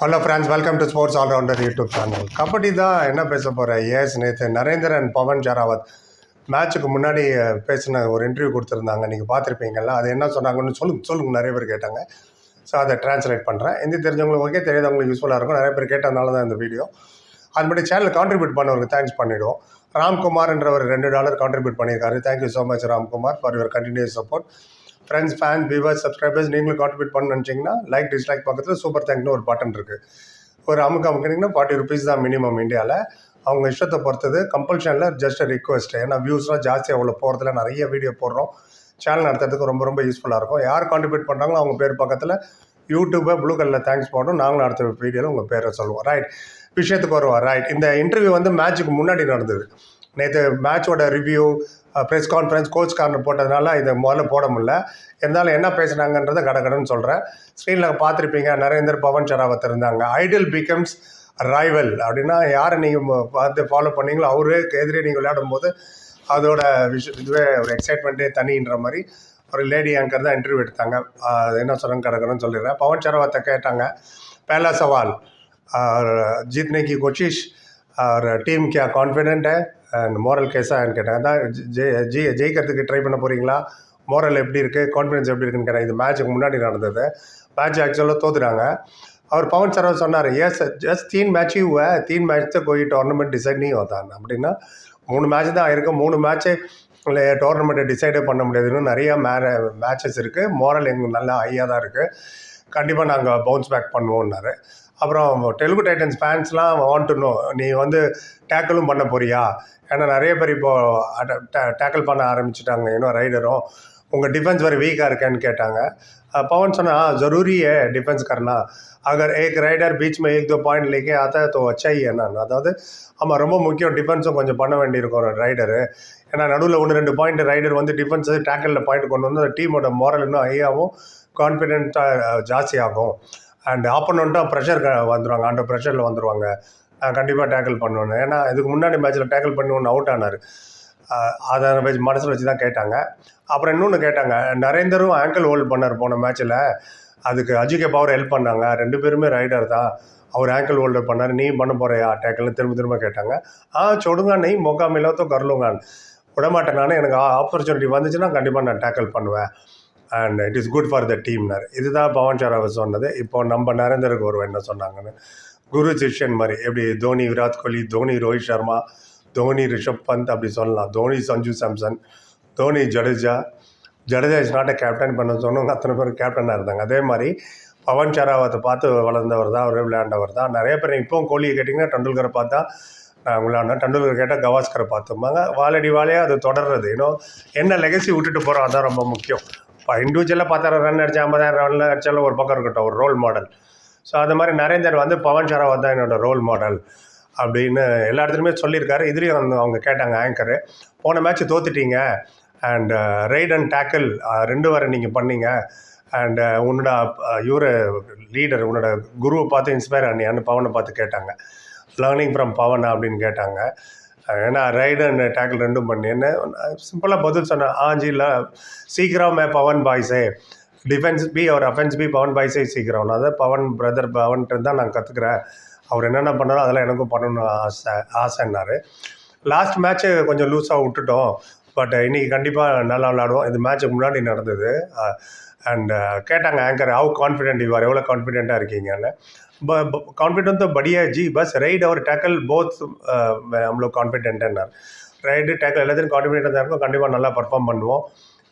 Hello friends welcome to sports all rounder YouTube channel kabaddi தான் என்ன பேச போகிறேன் எஸ் நேற்று நரேந்திரன் பவன் ஜராவத் மேட்ச்சுக்கு முன்னாடி பேசின ஒரு இன்டர்வியூ கொடுத்துருந்தாங்க. நீங்கள் பார்த்துருப்பீங்கல்ல அது என்ன சொன்னாங்கன்னு சொல்லுங்க சொல்லுங்க. நிறைய பேர் கேட்டாங்க. ஸோ அதை டிரான்ஸ்லேட் பண்ணுறேன் ஹிந்தி தெரிஞ்சவங்களுக்கு ஓகே தெரியாதவங்களுக்கு யூஸ்ஃபுல்லாக இருக்கும். நிறைய பேர் கேட்டதுனால தான் இந்த வீடியோ அதுபடி சேனல் கான்ட்ரிபியூட் பண்ணவருக்கு தேங்க்ஸ் பண்ணிவிடுவோம் ராம்குமார்ன்றவர் ஒரு ரெண்டு டாலர் கான்ட்ரிபியூட் பண்ணியிருக்காரு. Thank you so much Ramkumar for your continuous support friends fan viewers subscribers நீங்களும் கான்ட்ரிபியூட் பண்ண நினச்சிங்கன்னா லைக் டிஸ்லைக் பக்கத்தில் சூப்பர் தேங்க்னு ஒரு பட்டன் இருக்குது ஒரு அமுக்கு அமுக்குனீங்கன்னா ஃபார்ட்டி ருபீஸ் தான் மினிமம் இந்தியாவில் அவங்க இஷ்டத்தை பொறுத்தது கம்பல்ஷனில் ஜஸ்ட் ரிக்வெஸ்ட் ஏன்னா வியூஸ்லாம் ஜாஸ்தி அவ்வளோ போகிறதுல நிறைய வீடியோ போடுறோம். சேனல் நடத்துறதுக்கு ரொம்ப ரொம்ப யூஸ்ஃபுல்லாக இருக்கும். யார் கான்ட்ரிபியூட் பண்ணுறாங்களோ அவங்க பேர் பக்கத்தில் யூடியூப்பை ப்ளூ கலரில் தேங்க்ஸ் போட்டோம் நாங்களும் அடுத்த வீடியோவில் உங்கள் பேரை சொல்லுவோம். ரைட் விஷயத்துக்கு வருவோம். ரைட் இந்த இன்டர்வியூ வந்து மேட்ச்சுக்கு முன்னாடி நடந்தது. நேற்று மேட்சோட review press conference coach corner போட்டதுனால இதை முதல்ல போட முடில இருந்தாலும் என்ன பேசுனாங்கன்றதை கடகடன்னு சொல்கிறேன் ஸ்க்ரீனில் பார்த்துருப்பீங்க நரேந்தர் பவன் ஷராவத் இருந்தாங்க. ஐடியல் பிகம்ஸ் ரைவல் அப்படின்னா யாரை நீங்கள் பார்த்து ஃபாலோ பண்ணீங்களோ அவரே எதிரே நீங்கள் விளையாடும் போது அதோட விஷ இதுவே ஒரு எக்ஸைட்மெண்ட்டே தனின்ற மாதிரி ஒரு லேடி ஆங்கர் தான் இன்டர்வியூ எடுத்தாங்க. அது என்ன சொல்கிறாங்க கிடக்கணும்னு சொல்லிடுறேன். பவன் சரவத்தை கேட்டாங்க பேலா சவால் ஜீத்னே கொஷிஷ் और टीम क्या कॉन्फिडेंट है அண்ட் மோரல் கேஸா கேட்டாங்க அதான் ஜெய் ஜெய் ஜெயிக்கிறதுக்கு ட்ரை பண்ண போகிறீங்களா மோரல் எப்படி இருக்குது கான்ஃபிடன்ஸ் எப்படி இருக்குன்னு கேட்டாங்க இது மேட்ச்சுக்கு முன்னாடி நடந்தது மேட்ச் ஆக்சுவலாக தோத்துட்டாங்க அவர் பவன் சரவ் சொன்னார் எஸ் ஜஸ்ட் தீன் மேட்ச் ही हुआ है तीन मैच से कोई टूर्नामेंट डिसाइड नहीं होता அப்படின்னா மூணு மேட்ச் தான் இருக்கு மூணு மேட்ச்சு டோர்னமெண்ட்டை டிசைடே பண்ண முடியாதுன்னு நிறைய மே மேட்சஸ் இருக்குது மோரல் எங்களுக்கு நல்லா ஹையாக தான் இருக்குது கண்டிப்பாக நாங்கள் பவுன்ஸ் பேக் பண்ணுவோம்னாரு அப்புறம் தெலுங்கு டைட்டன்ஸ் ஃபேன்ஸ்லாம் வாண்ட் டு நோ நீ வந்து டேக்கிளும் பண்ண போறியா ஏன்னா நிறைய பேர் இப்போது டேக்கிள் பண்ண ஆரம்பிச்சிட்டாங்க இன்னும் ரைடரும் உங்கள் டிஃபென்ஸ் வேறு வீக்காக இருக்கேன்னு கேட்டாங்க अ, पवन सुना हाँ ज़रूरी है डिफेंस करना अगर एक राइडर बीच में एक दो पॉइंट लेके आता है तो अच्छा ही है ना அதாவது ஆமாம் ரொம்ப முக்கியம் டிஃபென்ஸும் கொஞ்சம் பண்ண வேண்டியிருக்கும் ஒரு ரைடரு ஏன்னா நடுவில் ஒன்று ரெண்டு பாயிண்ட் ரைடர் வந்து டிஃபென்ஸு டேக்கிளில் பாயிண்ட் கொண்டு வந்து டீமோட மோரல் இன்னும் ஹையாகவும் கான்ஃபிடென்ட்டாக ஜாஸ்தியாகும் அண்ட் ஆப்போனண்ட்டும் ப்ரெஷர் வந்துடுவாங்க அண்டர் ப்ரெஷரில் வந்துடுவாங்க கண்டிப்பாக டேக்கிள் பண்ணுவேன் ஏன்னா இதுக்கு முன்னாடி மேட்ச்சில் டேக்கிள் பண்ணி ஒன்று அவுட் ஆனார். அதை வச்சு மனசில் வச்சு தான் கேட்டாங்க. அப்புறம் இன்னொன்று கேட்டாங்க. நரேந்தரும் ஆங்கிள் ஹோல்ட் பண்ணார் போன மேட்ச்சில் அதுக்கு அஜிகே பவர் ஹெல்ப் பண்ணாங்க. ரெண்டு பேருமே ரைடர் தான். அவர் ஆங்கிள் ஹோல்டர் பண்ணார். நீ பண்ண போறியா டேக்கிள்னு திரும்ப திரும்ப கேட்டாங்க. ஆ சொடுங்க நீ மொக்கா மிலோத்தோ கர்லுங்கான். விடமாட்டேன் நான். எனக்கு ஆப்பர்ச்சுனிட்டி வந்துச்சுன்னா கண்டிப்பாக நான் டேக்கிள் பண்ணுவேன். And it is good for the டீம்னார் இதுதான் பவன் ஷராவத் சொன்னது. இப்போ நம்ம நரேந்தருக்கு ஒரு என்ன சொன்னாங்கன்னு. குரு சிஷ்யன் மாதிரி எப்படி தோனி விராட் கோலி தோனி ரோஹித் சர்மா தோனி ரிஷப் பந்த் அப்படி சொல்லலாம். Dhoni Sanju Samson Dhoni Jadeja. Jadeja is not a captain பண்ண சொன்னவங்க அத்தனை பேர் கேப்டனாக இருந்தாங்க. அதே மாதிரி பவன் ஷராவத்தை பார்த்து வளர்ந்தவர் தான் அவர் விளையாண்டவர் தான். நிறைய பேர் இப்போவும் கோலியை கேட்டிங்கன்னா டெண்டுல்கரை பார்த்தா நான் விளையாண்டேன் டெண்டுல்கர் கேட்டால் கவாஸ்கரை பார்த்துப்பாங்க வாலடி வாழையாக அது தொடர்றது. இன்னும் என்ன லெகசி விட்டுட்டு போகிறோம் அதான் ரொம்ப முக்கியம். இப்போ இண்டிவிஜுவலாக பத்தாயிரம் ரன் அடிச்சா ஐம்பதாயிரம் ரன் அடிச்சாலும் ஒரு பக்கம் இருக்கட்டும் ஒரு ரோல் மாடல் ஸோ அது மாதிரி நரேந்தர் வந்து பவன் ஷராவத் தான் என்னோட ரோல் மாடல் அப்படின்னு எல்லா இடத்துலையுமே சொல்லியிருக்காரு. இதுலேயும் வந்து அவங்க கேட்டாங்க ஆங்கரு போன மேட்ச் தோத்துட்டீங்க. அண்ட் ரைட் அண்ட் டேக்கிள் ரெண்டு வரை நீங்கள் பண்ணீங்க. அண்ட் uh, உன்னோட uh, இவர் லீடர் உன்னோட குருவை பார்த்து இன்ஸ்பயர் ஆனியான்னு பவனை பார்த்து கேட்டாங்க. லேர்னிங் ஃப்ரம் பவன் அப்படின்னு கேட்டாங்க. ஏன்னா ரைடு அண்ட் டேக்கிள் ரெண்டும் பண்ணின்னு சிம்பிளாக பதில் சொன்னேன் ஆஞ்சியில் சீக்கிரம் மே பவன் பாய்ஸே டிஃபென்ஸ் பி அவர் அஃபென்ஸ் பி பவன் பாய்ஸே சீக்கிரம். நான் தான் பவன் பிரதர் பவன்ட்டு தான் நான் கற்றுக்குறேன் அவர் என்னென்ன பண்ணாரோ அதெல்லாம் எனக்கும் பண்ணணும்னு ஆசை ஆசைன்னாரு. லாஸ்ட் மேட்ச்சு கொஞ்சம் லூஸாக விட்டுட்டோம். பட் இன்னைக்கு கண்டிப்பாக நல்லா விளாடுவோம் இது மேட்ச்சுக்கு முன்னாடி நடந்தது. அண்ட் uh, கேட்டாங்க anchor how confident you are எவ்வளோ கான்ஃபிடென்ட்டாக இருக்கீங்கன்னு கான்ஃபிடென்ட் தான் படியா ஜி பஸ் ரைட் அவர் டேக்கல் போத் நம்மளும் கான்ஃபிடென்ட்டுன்னார் ரைடு டேக்கல் எல்லாத்தையும் கான்ஃபிடென்ட்டாக தான் இருக்கும். கண்டிப்பாக நல்லா பர்ஃபார்ம் பண்ணுவோம்.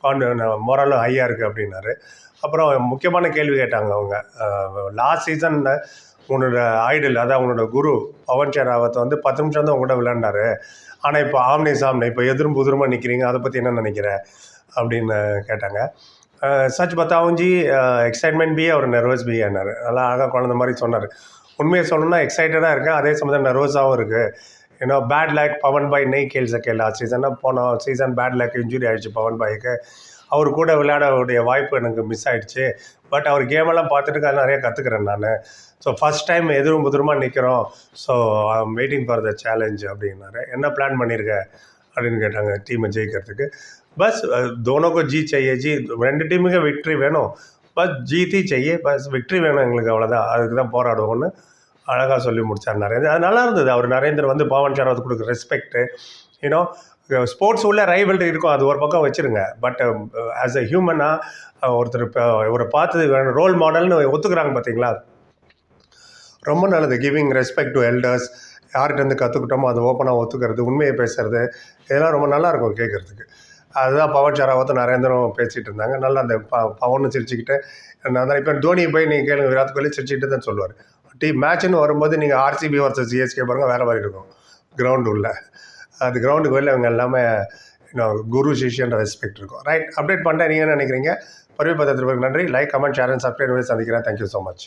கான் மொரலும் ஹையாக இருக்குது அப்படின்னாரு. அப்புறம் முக்கியமான கேள்வி கேட்டாங்க அவங்க. Uh, லாஸ்ட் சீசனில் உன்னோட ஐடல் அதான் உன்னோட குரு பவன் ஷெராவத்தை வந்து பத்து நிமிஷம் தான் உங்கள்கிட்ட விளையாண்டாரு. ஆனால் இப்போ ஆம்னி சாம்னி இப்போ எதிரும் புதிரமாக நிற்கிறீங்க அதை பற்றி என்ன நினைக்கிற? அப்படின்னு கேட்டாங்க. சச் பத்தாவும் ஜி எக்ஸைட்மெண்ட் பி அவர் நர்வஸ் பி என்னார். நல்லா அழகாக குழந்த மாதிரி சொன்னார். உண்மையை சொல்லணும்னா எக்ஸைட்டடாக இருக்கேன் அதே சமயத்தில் நர்வஸாகவும் இருக்குது ஏன்னா பேட் லேக் பவன் பாய் நெய் கேள். சக்கே சீசனாக போன சீசன் பேட் லேக் இன்ஜுரி ஆயிடுச்சு பவன் பாய்க்கு. அவர் கூட விளையாடக்கூடிய வாய்ப்பு எனக்கு மிஸ் ஆயிடுச்சு. பட் அவர் கேமெல்லாம் பார்த்துட்டு அது நிறைய கற்றுக்குறேன் நான். ஸோ ஃபஸ்ட் டைம் எதிரும் புதிரமாக நிற்கிறோம் so I am waiting for the challenge அப்படின்னாரு. என்ன பிளான் பண்ணியிருக்கேன் அப்படின்னு கேட்டாங்க டீமை ஜெயிக்கிறதுக்கு. பஸ் தோனோக்கு ஜி செய்ய ஜி ரெண்டு டீமுக்கும் விக்ட்ரி வேணும். பஸ் ஜீத்தி செய்ய பஸ் விக்ட்ரி வேணும் எங்களுக்கு அவ்வளோதான் அதுக்கு தான் போராடுவோம்னு அழகாக சொல்லி முடித்தார் நரேந்திர. அது நல்லா இருந்தது. அவர் நரேந்திர வந்து பவன் சரவத் கொடுக்குற ரெஸ்பெக்ட்டு யூனோ ஸ்போர்ட்ஸ் உள்ள ரைவல்ரி இருக்கும். அது ஒரு பக்கம் வச்சுருங்க. பட் ஆஸ் அ ஹியூமனாக ஒருத்தர் இப்போ இவரை பார்த்து ரோல் மாடல்னு ஒத்துக்கிறாங்க பார்த்தீங்களா ரொம்ப நல்லது. கிவிங் ரெஸ்பெக்ட் டு எல்டர்ஸ் யார்கிட்டேருந்து கற்றுக்கிட்டோமோ அதை ஓப்பனாக ஒத்துக்கிறது உண்மையை பேசுறது இதெல்லாம் ரொம்ப நல்லா இருக்கும் கேட்குறதுக்கு. அதுதான் பவன் ஷராவத்தும் நரேந்திரம் பேசிகிட்டு இருந்தாங்க. நல்லா அந்த ப பவனும் சிரிச்சுக்கிட்டு நான் தான் இப்போ தோனியை போய் நீங்கள் கேளுங்க விராட் கோலி சிரிச்சுக்கிட்டு தான் சொல்லுவார். டீ மேட்ச்னு வரும்போது நீங்கள் ஆர்சிபி வர்சஸ் சிஎஸ்கே பாருங்கள் வேறு மாதிரி இருக்கும். கிரவுண்டு உள்ள. அது கிரவுண்டுக்கு வெளில அவங்க எல்லாமே இன்னும் குரு சிஷியன்ற ரெஸ்பெக்ட் இருக்கும். ரைட் அப்டேட் பண்ணிட்டேன் நீங்கள் என்ன நினைக்கிறீங்க? பரிவு பத்திரத்திற்கு நன்றி. Like comment share and subscribe சந்திக்கிறேன். Thank you so much